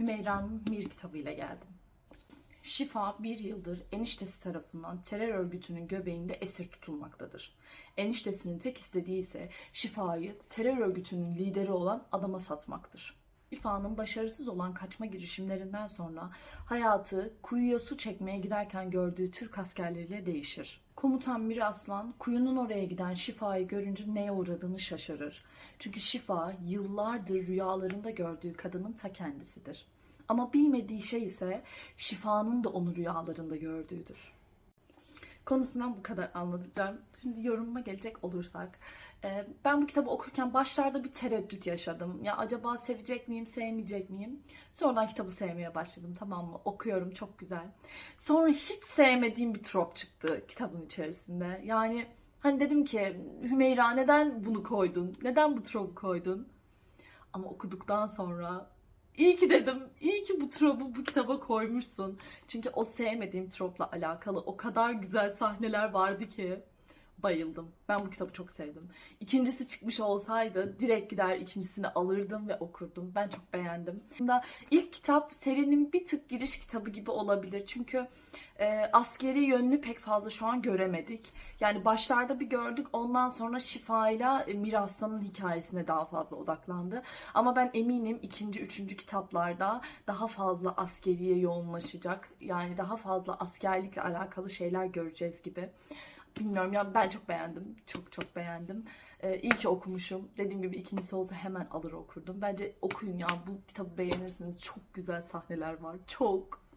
Hümeyra'nın Mir kitabıyla geldim. Şifa bir yıldır eniştesi tarafından terör örgütünün göbeğinde esir tutulmaktadır. Eniştesinin tek istediği ise Şifa'yı terör örgütünün lideri olan adama satmaktır. Şifa'nın başarısız olan kaçma girişimlerinden sonra hayatı kuyuya su çekmeye giderken gördüğü Türk askerleriyle değişir. Komutan Mir Aslan kuyunun oraya giden Şifa'yı görünce neye uğradığını şaşırır. Çünkü Şifa yıllardır rüyalarında gördüğü kadının ta kendisidir. Ama bilmediği şey ise Şifa'nın da onu rüyalarında gördüğüdür. Konusundan bu kadar anlatacağım. Şimdi yorumuma gelecek olursak. e, Ben bu kitabı okurken başlarda bir tereddüt yaşadım. Ya acaba sevecek miyim, sevmeyecek miyim? Sonradan kitabı sevmeye başladım tamam mı? Okuyorum çok güzel. Sonra hiç sevmediğim bir trop çıktı kitabın içerisinde. Yani hani dedim ki Hümeyra neden bunu koydun? Neden bu tropu koydun? Ama okuduktan sonra iyi ki dedim. iyi ki bu tropu bu kitaba koymuşsun. Çünkü o sevmediğim tropla alakalı o kadar güzel sahneler vardı ki bayıldım. Ben bu kitabı çok sevdim. İkincisi çıkmış olsaydı direkt gider ikincisini alırdım ve okurdum. Ben çok beğendim. Aslında ilk kitap serinin bir tık giriş kitabı gibi olabilir. Çünkü e, askeri yönünü pek fazla şu an göremedik. Yani başlarda bir gördük ondan sonra Şifa'yla e, Mir Aslan'ın hikayesine daha fazla odaklandı. Ama ben eminim ikinci, üçüncü kitaplarda daha fazla askeriye yoğunlaşacak. Yani daha fazla askerlikle alakalı şeyler göreceğiz gibi. Bilmiyorum ya ben çok beğendim. Çok çok beğendim. Ee, iyi ki okumuşum. Dediğim gibi ikincisi olsa hemen alır okurdum. Bence okuyun ya bu kitabı beğenirsiniz. Çok güzel sahneler var. Çok.